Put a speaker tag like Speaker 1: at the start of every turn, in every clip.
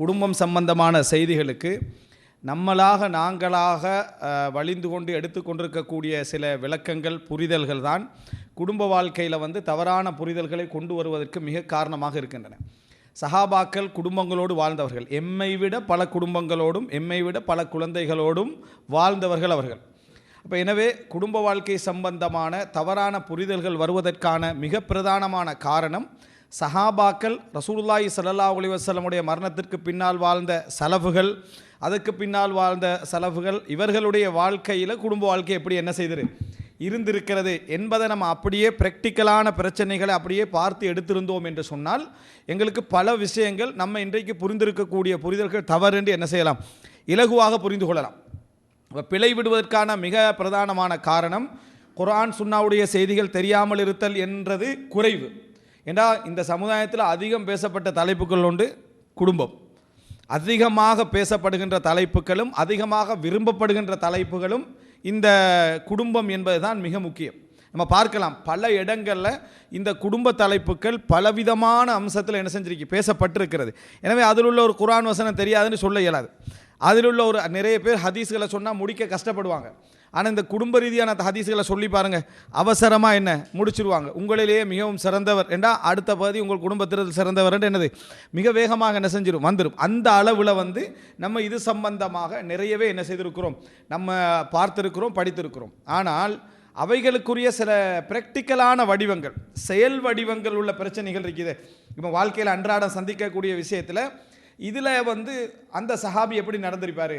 Speaker 1: குடும்பம் சம்பந்தமான செய்திகளுக்கு நம்மளாக நாங்களாக வழிந்து கொண்டு எடுத்துக்கொண்டிருக்கக்கூடிய சில விளக்கங்கள் புரிதல்கள் தான் குடும்ப வாழ்க்கையில் வந்து தவறான புரிதல்களை கொண்டு வருவதற்கு மிக காரணமாக இருக்கின்றன. சஹாபாக்கள் குடும்பங்களோடு வாழ்ந்தவர்கள். எம்மை விட பல குடும்பங்களோடும் எம்மை விட பல குழந்தைகளோடும் வாழ்ந்தவர்கள் அவர்கள். அப்போ எனவே குடும்ப வாழ்க்கை சம்பந்தமான தவறான புரிதல்கள் வருவதற்கான மிக பிரதானமான காரணம் சஹாபாக்கள் ரசூலுல்லாஹி சல்லா அலி வசலமுடைய மரணத்திற்கு பின்னால் வாழ்ந்த செலவுகள் அதுக்கு பின்னால் வாழ்ந்த செலவுகள் இவர்களுடைய வாழ்க்கையில் குடும்ப வாழ்க்கை எப்படி என்ன செய்திரு இருந்திருக்கிறது என்பதை நம்ம அப்படியே ப்ராக்டிக்கலான பிரச்சனைகளை அப்படியே பார்த்து எடுத்திருந்தோம் என்று சொன்னால் எங்களுக்கு பல விஷயங்கள் நம்ம இன்றைக்கு புரிந்திருக்கக்கூடிய புரிதல்கள் தவறு என்று என்ன செய்யலாம்? இலகுவாக புரிந்து கொள்ளலாம். பிழை விடுவதற்கான மிக பிரதானமான காரணம் குரான் சுன்னாவுடைய செய்திகள் தெரியாமல் இருத்தல் என்றது குறைவு. ஏண்டா இந்த சமுதாயத்தில் அதிகம் பேசப்பட்ட தலைப்புகள் உண்டு குடும்பம். அதிகமாக பேசப்படுகின்ற தலைப்புகளும் அதிகமாக விரும்பப்படுகின்ற தலைப்புகளும் இந்த குடும்பம் என்பது தான் மிக முக்கியம். நம்ம பார்க்கலாம் பல இடங்களில் இந்த குடும்ப தலைப்புகள் பலவிதமான அம்சத்தில் என்ன செஞ்சிருக்கு பேசப்பட்டிருக்கிறது. எனவே அதில் உள்ள ஒரு குரான் வசனம் தெரியாதுன்னு சொல்ல இயலாது. அதில் உள்ள ஒரு நிறைய பேர் ஹதீஸ்களை சொன்னால் முடிக்க கஷ்டப்படுவாங்க. ஆனால் இந்த குடும்ப ரீதியான ஹதீஸ்களை சொல்லி பாருங்கள் அவசரமாக என்ன? முடிச்சிருவாங்க. உங்களிலேயே மிகவும் சிறந்தவர். என்றா அடுத்த பகுதி உங்கள் குடும்பத்தில் சிறந்தவர் என்று என்னது? மிக வேகமாக என்ன செஞ்சிடும் வந்துடும் அந்த அளவில் வந்து நம்ம இது சம்பந்தமாக நிறையவே என்ன செய்திருக்கிறோம்? நம்ம பார்த்துருக்கிறோம் படித்திருக்கிறோம். ஆனால் அவைகளுக்குரிய சில ப்ராக்டிக்கலான வடிவங்கள் செயல் வடிவங்கள் உள்ள பிரச்சனைகள் இருக்குது. இப்போ வாழ்க்கையில் அன்றாடம் சந்திக்கக்கூடிய விஷயத்தில் இதில் வந்து அந்த சஹாபி எப்படி நடந்திருப்பார்?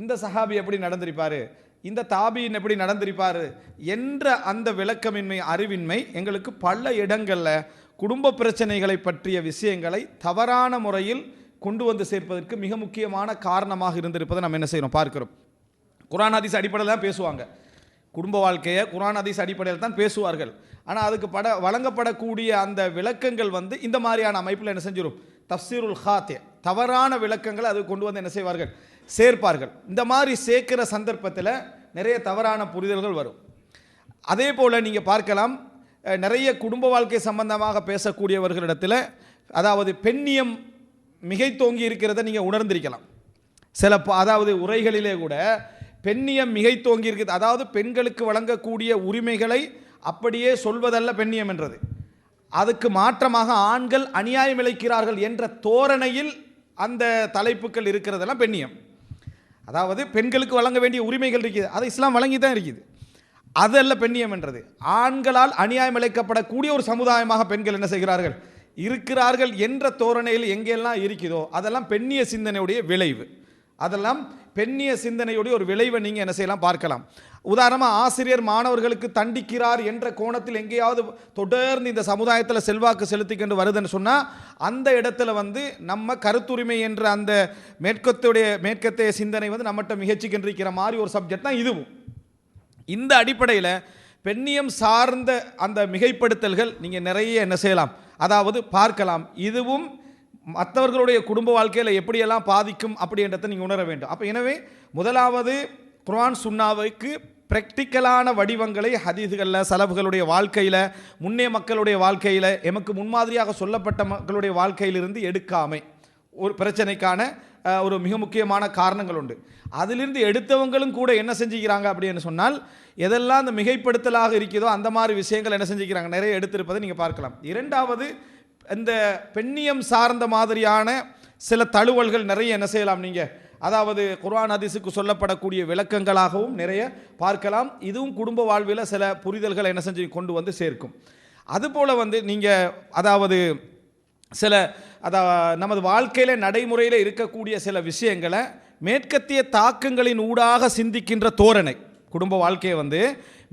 Speaker 1: இந்த சஹாபி எப்படி நடந்திருப்பார்? இந்த தாபியின் எப்படி நடந்திருப்பார் என்ற அந்த விளக்கமின்மை அறிவின்மை எங்களுக்கு பல இடங்களில் குடும்ப பிரச்சனைகளை பற்றிய விஷயங்களை தவறான முறையில் கொண்டு வந்து சேர்ப்பதற்கு மிக முக்கியமான காரணமாக இருந்திருப்பதை நம்ம என்ன செய்கிறோம் பார்க்கிறோம். குரான் ஹதீஸ் அடிப்படையில் தான் பேசுவாங்க. குடும்ப வாழ்க்கையை குரான் ஹதீஸ் அடிப்படையில் தான் பேசுவார்கள். ஆனால் அதுக்கு பட வழங்கப்படக்கூடிய அந்த விளக்கங்கள் வந்து இந்த மாதிரியான அமைப்பில் என்ன செஞ்சிடும் தப்சீருல் ஹாத்தே தவறான விளக்கங்களை அது கொண்டு வந்து என்ன செய்வார்கள்? சேர்ப்பார்கள். இந்த மாதிரி சேர்க்கிற சந்தர்ப்பத்தில் நிறைய தவறான புரிதல்கள் வரும். அதே போல் நீங்கள் பார்க்கலாம் நிறைய குடும்ப வாழ்க்கை சம்பந்தமாக பேசக்கூடியவர்களிடத்தில் அதாவது பெண்ணியம் மிகைத்தோங்கி இருக்கிறத நீங்கள் உணர்ந்திருக்கலாம். சில ப- அதாவது உரைகளிலே கூட பெண்ணியம் மிகைத்தோங்கி இருக்குது அதாவது பெண்களுக்கு வழங்கக்கூடிய உரிமைகளை அப்படியே சொல்வதல்ல பெண்ணியம் என்றது. அதுக்கு மாற்றமாக ஆண்கள் அநியாயம் இழைக்கிறார்கள் என்ற தோரணையில் அந்த தலைப்புகள் இருக்கிறதெல்லாம் பெண்ணியம். அதாவது பெண்களுக்கு வழங்க வேண்டிய உரிமைகள் இருக்குது. அதை இஸ்லாம் வழங்கி தான் இருக்குது அதல்ல பெண்ணியம் என்றது. ஆண்களால் அநியாயம் இழைக்கப்படக்கூடிய ஒரு சமுதாயமாக பெண்கள் என்ன செய்கிறார்கள்? இருக்கிறார்கள் என்ற தோரணையில் எங்கெல்லாம் இருக்குதோ அதெல்லாம் பெண்ணிய சிந்தனையுடைய விளைவு. அதெல்லாம் பெண்ணிய சிந்தனையுடைய ஒரு விளைவை நீங்கள் என்ன செய்யலாம் பார்க்கலாம். உதாரணமாக ஆசிரியர் மாணவர்களுக்கு தண்டிக்கிறார் என்ற கோணத்தில் எங்கேயாவது தொடர்ந்து இந்த சமுதாயத்தில் செல்வாக்கு செலுத்திக்கொண்டு வருதுன்னு சொன்னால் அந்த இடத்துல வந்து நம்ம கருத்துரிமை என்ற அந்த மேற்கத்துடைய மேற்கத்தைய சிந்தனை வந்து நம்மகிட்ட மிகச்சிக்கின்றிருக்கிற மாதிரி ஒரு சப்ஜெக்ட் தான் இதுவும். இந்த அடிப்படையில் பெண்ணியம் சார்ந்த அந்த மிகைப்படுத்தல்கள் நீங்கள் நிறைய என்ன செய்யலாம் அதாவது பார்க்கலாம். இதுவும் மற்றவர்களுடைய குடும்ப வாழ்க்கையில் எப்படியெல்லாம் பாதிக்கும் அப்படின்றத நீங்கள் உணர வேண்டும். அப்போ எனவே முதலாவது குர்ஆன் சுன்னாவுக்கு ப்ராக்டிக்கலான வடிவங்களை ஹதீதுகளில் செலவுகளுடைய வாழ்க்கையில் முன்னே மக்களுடைய வாழ்க்கையில் எமக்கு முன்மாதிரியாக சொல்லப்பட்ட மக்களுடைய வாழ்க்கையிலிருந்து எடுக்காமை. ஒரு பிரச்சனைக்கான ஒரு மிக முக்கியமான காரணங்கள் உண்டு. அதிலிருந்து எடுத்தவங்களும் கூட என்ன செஞ்சுக்கிறாங்க அப்படின்னு சொன்னால் எதெல்லாம் அந்த மிகைப்படுத்தலாக இருக்கிறதோ அந்த மாதிரி விஷயங்கள் என்ன செஞ்சுக்கிறாங்க? நிறைய எடுத்திருப்பதை நீங்கள் பார்க்கலாம். இரண்டாவது இந்த பெண்ணியம் சார்ந்த மாதிரியான சில தழுவல்கள் நிறைய என்ன செய்யலாம் நீங்கள் அதாவது குர்ஆன் ஹதீஸுக்கு சொல்லப்படக்கூடிய விளக்கங்களாகவும் நிறைய பார்க்கலாம். இதுவும் குடும்ப வாழ்வில் சில புரிதல்களை என்ன செஞ்சு கொண்டு வந்து சேர்க்கும். அதுபோல் வந்து நீங்கள் அதாவது சில அதா நமது வாழ்க்கையில் நடைமுறையில் இருக்கக்கூடிய சில விஷயங்களை மேற்கத்திய தாக்கங்களின் ஊடாக சிந்திக்கின்ற தோரணை. குடும்ப வாழ்க்கையை வந்து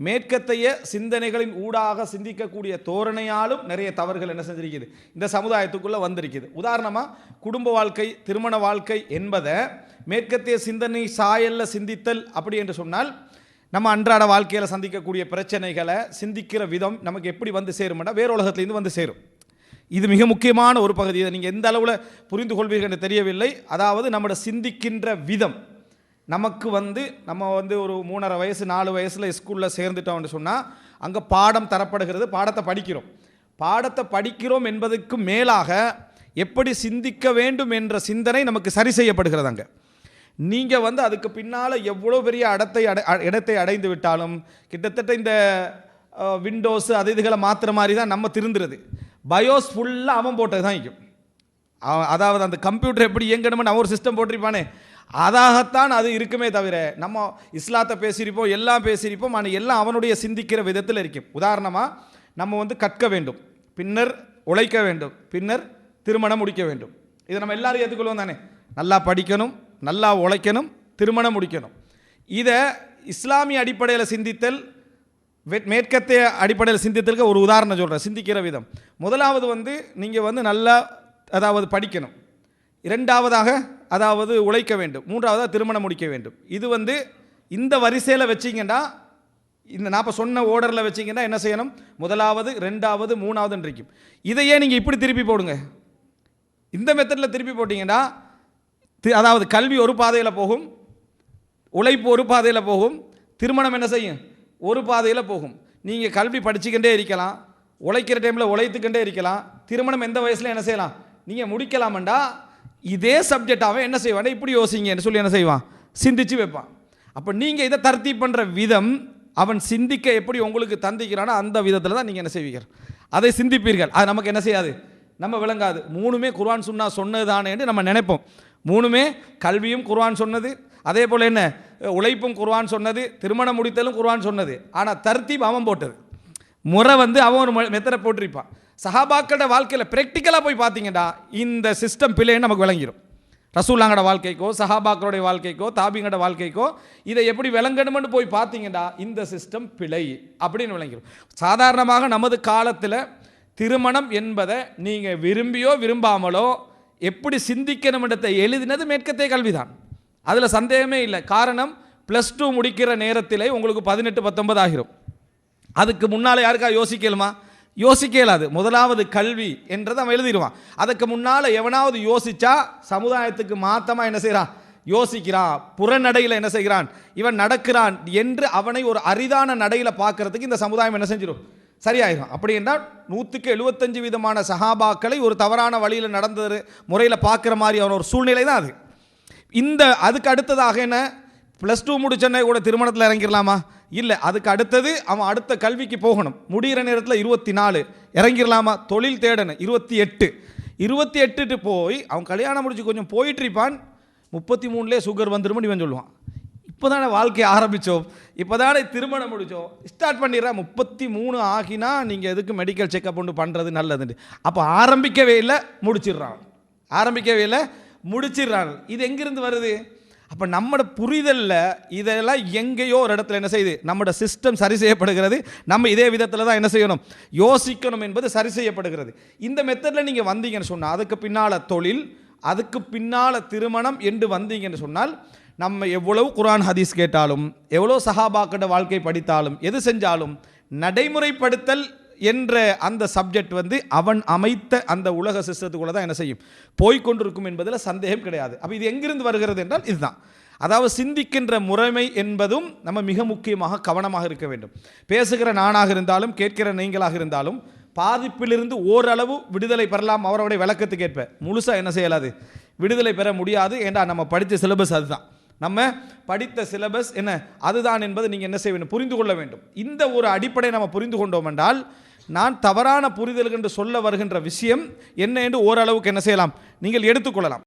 Speaker 1: மேற்கத்தைய சிந்தனைகளின் ஊடாக சிந்திக்கக்கூடிய தோரணையாலும் நிறைய தவறுகள் என்ன செஞ்சிருக்குது? இந்த சமுதாயத்துக்குள்ளே வந்திருக்குது. உதாரணமாக குடும்ப வாழ்க்கை திருமண வாழ்க்கை என்பதை மேற்கத்திய சிந்தனை சாயல்ல சிந்தித்தல் அப்படி என்று சொன்னால் நம்ம அன்றாட வாழ்க்கையில் சந்திக்கக்கூடிய பிரச்சனைகளை சிந்திக்கிற விதம் நமக்கு எப்படி வந்து சேரும்னா வேறு உலகத்துலேருந்து வந்து சேரும். இது மிக முக்கியமான ஒரு பகுதி. இதை நீங்கள் எந்த அளவில் புரிந்து கொள்வீர்கள் என்று தெரியவில்லை. அதாவது நம்மளோட சிந்திக்கின்ற விதம். நமக்கு வந்து நம்ம வந்து ஒரு மூணரை வயசு நாலு வயசில் ஸ்கூலில் சேர்ந்துட்டோம்னு சொன்னால் அங்கே பாடம் தரப்படுகிறது பாடத்தை படிக்கிறோம். பாடத்தை படிக்கிறோம் என்பதற்கு மேலாக எப்படி சிந்திக்க வேண்டும் என்ற சிந்தனை நமக்கு சரி செய்யப்படுகிறது அங்கே. நீங்கள் வந்து அதுக்கு பின்னால் எவ்வளோ பெரிய இடத்தை அடை அ- இடத்தை அடைந்து விட்டாலும் கிட்டத்தட்ட இந்த விண்டோஸ் அது இதுகளை மாற்றுற மாதிரி தான் நம்ம திருந்துறது. பயோஸ் ஃபுல்லாக அவன் போட்டது தான் இருக்கும் அதாவது அந்த கம்ப்யூட்டர் எப்படி இயங்கணும்னு அவன் ஒரு சிஸ்டம் போட்டிருப்பானே. அதாகத்தான் அது இருக்குமே தவிர நம்ம இஸ்லாத்தை பேசியிருப்போம் எல்லாம் பேசியிருப்போம் ஆனால் எல்லாம் அவனுடைய சிந்திக்கிற விதத்தில் இருக்கும் உதாரணமாக நம்ம வந்து கற்க வேண்டும் பின்னர் உழைக்க வேண்டும் பின்னர் திருமணம் முடிக்க வேண்டும். இதை நம்ம எல்லாரும் ஏற்றுக்கொள்வோம் தானே? நல்லா படிக்கணும் நல்லா உழைக்கணும் திருமணம் முடிக்கணும். இதை இஸ்லாமிய அடிப்படையில் சிந்தித்தல் வெ- மேற்கத்திய அடிப்படையில் சிந்தித்தலுக்கு ஒரு உதாரணம் சொல்கிறேன் சிந்திக்கிற விதம். முதலாவது வந்து நீங்கள் வந்து நல்லா அதாவது படிக்கணும். இரண்டாவதாக அதாவது உழைக்க வேண்டும். மூன்றாவதாக திருமணம் முடிக்க வேண்டும். இது வந்து இந்த வரிசையில் வச்சிங்கன்னா இந்த நான் இப்போ சொன்ன ஓர்டரில் வச்சிங்கன்னா என்ன செய்யணும்? முதலாவது ரெண்டாவது மூணாவதுன்றிக்கும் இதையே நீங்கள் இப்படி திருப்பி போடுங்க. இந்த மெத்தடில் திருப்பி போட்டிங்கன்னா தி- அதாவது கல்வி ஒரு பாதையில் போகும். உழைப்பு ஒரு பாதையில் போகும். திருமணம் என்ன செய்யும்? ஒரு பாதையில் போகும். நீங்கள் கல்வி படிச்சுக்கிட்டே இருக்கலாம். உழைக்கிற டைமில் உழைத்துக்கிட்டே இருக்கலாம். திருமணம் எந்த வயசில் என்ன செய்யலாம்? நீங்கள் முடிக்கலாமண்டா. இதே சப்ஜெக்ட் அவன் என்ன செய்வான்? இப்படி யோசிங்கன்னு சொல்லி என்ன செய்வான்? சிந்திச்சு வைப்பான். அப்போ நீங்கள் இதை தர்த்தி பண்ணுற விதம் அவன் சிந்திக்க எப்படி உங்களுக்கு தந்திக்கிறானோ அந்த விதத்தில் தான் நீங்கள் என்ன செய்வீர்கள்? அதை சிந்திப்பீர்கள். அது நமக்கு என்ன செய்யாது? நம்ம விளங்காது. மூணுமே குர்வான் சுன்னா சொன்னதுதானேன்னு நம்ம நினைப்போம். மூணுமே கல்வியும் குர்வான் சொன்னது. அதே போல் என்ன? உழைப்பும் குர்வான் சொன்னது. திருமணம் முடித்தலும் குர்வான் சொன்னது. ஆனால் தர்த்தீப் அவன் போட்டது. முறை வந்து அவன் ஒரு மெத்தரை போட்டிருப்பான். சஹாபாக்களோட வாழ்க்கையில் ப்ராக்டிக்கலாக போய் பார்த்தீங்கன்னா இந்த சிஸ்டம் பிள்ளைன்னு நமக்கு விளங்கிடும் ரசூல்லாங்கட வாழ்க்கைக்கோ சஹாபாக்களுடைய வாழ்க்கைக்கோ தாபிங்கட வாழ்க்கைக்கோ இதை எப்படி விளங்கணும்னு போய் பார்த்தீங்கன்னா இந்த சிஸ்டம் பிழை அப்படின்னு விளங்கிடும் சாதாரணமாக நமது காலத்தில் திருமணம் என்பதை நீங்கள் விரும்பியோ விரும்பாமலோ எப்படி சிந்திக்கணும்ன்றதை எழுதினது மேற்கத்தே கல்விதான். அதில் சந்தேகமே இல்லை. காரணம் ப்ளஸ் டூ முடிக்கிற நேரத்திலே உங்களுக்கு பதினெட்டு பத்தொன்பது ஆகிரும். அதுக்கு முன்னால் யாருக்கா யோசிக்கலுமா? யோசிக்க இயலாது முதலாவது கல்வி என்றதை அவன் எழுதிடுவான். அதுக்கு முன்னால் எவனாவது யோசிச்சா சமுதாயத்துக்கு மாத்தமாக என்ன செய்கிறான் யோசிக்கிறான். புறநடையில் என்ன செய்கிறான்? இவன் நடக்கிறான் என்று அவனை ஒரு அரிதான நடையில் பார்க்கறதுக்கு இந்த சமுதாயம் என்ன செஞ்சிடும்? சரியாயிரும். அப்படி என்றால் நூற்றுக்கு எழுபத்தஞ்சு விதமான சஹாபாக்களை ஒரு தவறான வழியில் நடந்தது முறையில் பார்க்குற மாதிரி அவன் ஒரு சூழ்நிலை தான் அது. இந்த அதுக்கு அடுத்ததாக என்ன? ப்ளஸ் டூ முடிச்சோன்னே கூட திருமணத்தில் இறங்கிடலாமா? இல்லை அதுக்கு அடுத்தது அவன் அடுத்த கல்விக்கு போகணும். முடிகிற நேரத்தில் இருபத்தி நாலு இறங்கிடலாமா தொழில் தேடணும். இருபத்தி எட்டு இருபத்தி எட்டுட்டு போய் அவன் கல்யாணம் முடிச்சு கொஞ்சம் போயிட்டு இருப்பான் முப்பத்தி மூணுலேயே சுகர் வந்துடும் இவன் சொல்லுவான். இப்போ தானே வாழ்க்கையை ஆரம்பித்தோம் இப்போ தானே திருமணம் முடித்தோம் ஸ்டார்ட் பண்ணிடுறா. முப்பத்தி மூணு ஆகினா நீங்கள் எதுக்கு மெடிக்கல் செக்கப் ஒன்று பண்ணுறது நல்லதுன்ட்டு அப்போ ஆரம்பிக்கவே இல்லை முடிச்சிடுறான். ஆரம்பிக்கவே இல்லை முடிச்சிடுறான். இது எங்கேருந்து வருது? அப்போ நம்மளோட புரிதலில் இதெல்லாம் எங்கேயோ ஒரு இடத்துல என்ன செய்யுது? நம்மளோட சிஸ்டம் சரி செய்யப்படுகிறது. நம்ம இதே விதத்தில் தான் என்ன செய்யணும்? யோசிக்கணும் என்பது சரி செய்யப்படுகிறது. இந்த மெத்தடில் நீங்கள் வந்தீங்கன்னு சொன்னால் அதுக்கு பின்னால் தொழில் அதுக்கு பின்னால் திருமணம் என்று வந்தீங்கன்னு சொன்னால் நம்ம எவ்வளவு குரான் ஹதீஸ் கேட்டாலும் எவ்வளோ சஹாபாக்கிட்ட வாழ்க்கை படித்தாலும் எது செஞ்சாலும் நடைமுறைப்படுத்தல் என்ற அந்த சப்ஜெக்ட் வந்து அவன் அமைத்த அந்த உலக சிஸ்டத்துக்குள்ள தான் என்ன செய்யும்? போய்க்கொண்டிருக்கும் என்பதில் சந்தேகம் கிடையாது. அப்போ இது எங்கிருந்து வருகிறது என்றால் இதுதான். அதாவது சிந்திக்கின்ற முறைமை என்பதும் நம்ம மிக முக்கியமாக கவனமாக இருக்க வேண்டும். பேசுகிற நானாக இருந்தாலும் கேட்கிற நீங்களாக இருந்தாலும் பாதிப்பிலிருந்து ஓரளவு விடுதலை பெறலாம் அவருடைய விளக்கத்துக்கு ஏற்ப முழுசாக என்ன செய்யலாது? விடுதலை பெற முடியாது. ஏண்டா நம்ம படித்த சிலபஸ் அதுதான். நம்ம படித்த சிலபஸ் என்ன? அதுதான் என்பது நீங்கள் என்ன செய்ய வேண்டும்? புரிந்து கொள்ள வேண்டும். இந்த ஒரு அடிப்படை நம்ம புரிந்து கொண்டோம் என்றால் நான் தவறான புரிதல் என்று சொல்ல வருகின்ற விஷயம் என்ன என்று ஓரளவுக்கு என்ன செய்யலாம்? நீங்கள் எடுத்துக்கொள்ளலாம்.